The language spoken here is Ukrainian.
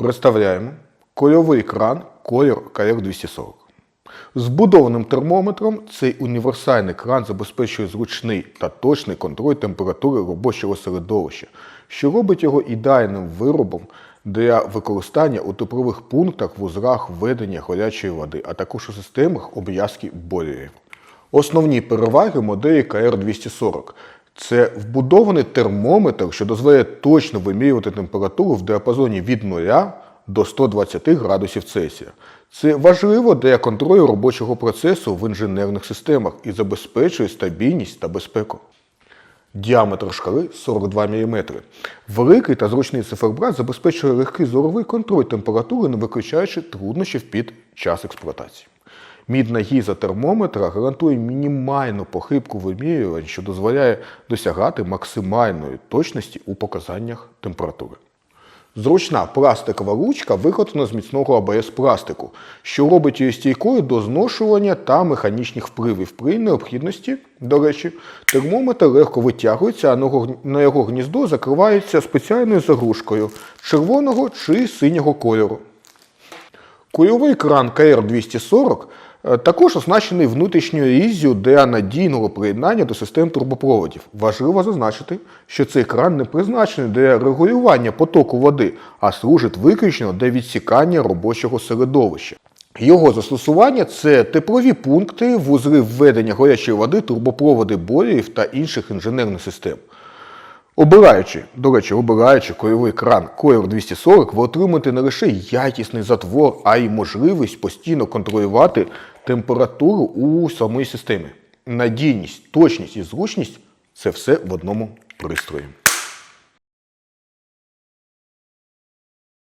Представляємо кольовий кран колір КР240. З будованим термометром цей універсальний кран забезпечує зручний та точний контроль температури робочого середовища, що робить його ідеальним виробом для використання у теплових пунктах, вузлах введення гарячої води, а також у системах обв'язки бойлерів. Основні переваги моделі КР240 це вбудований термометр, що дозволяє точно вимірювати температуру в діапазоні від 0 до 120 градусів Цельсія. Це важливо для контролю робочого процесу в інженерних системах і забезпечує стабільність та безпеку. Діаметр шкали 42 мм. Великий та зручний циферблат забезпечує легкий зоровий контроль температури, не виключаючи труднощів під час експлуатації. Мідна гіза термометра гарантує мінімальну похибку вимірювань, що дозволяє досягати максимальної точності у показаннях температури. Зручна пластикова ручка виготовлена з міцного АБС пластику, що робить її стійкою до зношування та механічних впливів. При необхідності, до речі, термометр легко витягується, а на його- гніздо закривається спеціальною заглушкою червоного чи синього кольору. Кульовий кран КР-240 е, також оснащений внутрішньою різзю для надійного приєднання до систем турбопроводів. Важливо зазначити, що цей кран не призначений для регулювання потоку води, а служить виключно для відсікання робочого середовища. Його застосування це теплові пункти, вузли введення гарячої води, турбопроводи бойлерів та інших інженерних систем. Обираючи, до речі, обираючи кольовий кран Coir 240, ви отримаєте не лише якісний затвор, а й можливість постійно контролювати температуру у самої системі. Надійність, точність і зручність це все в одному пристрої.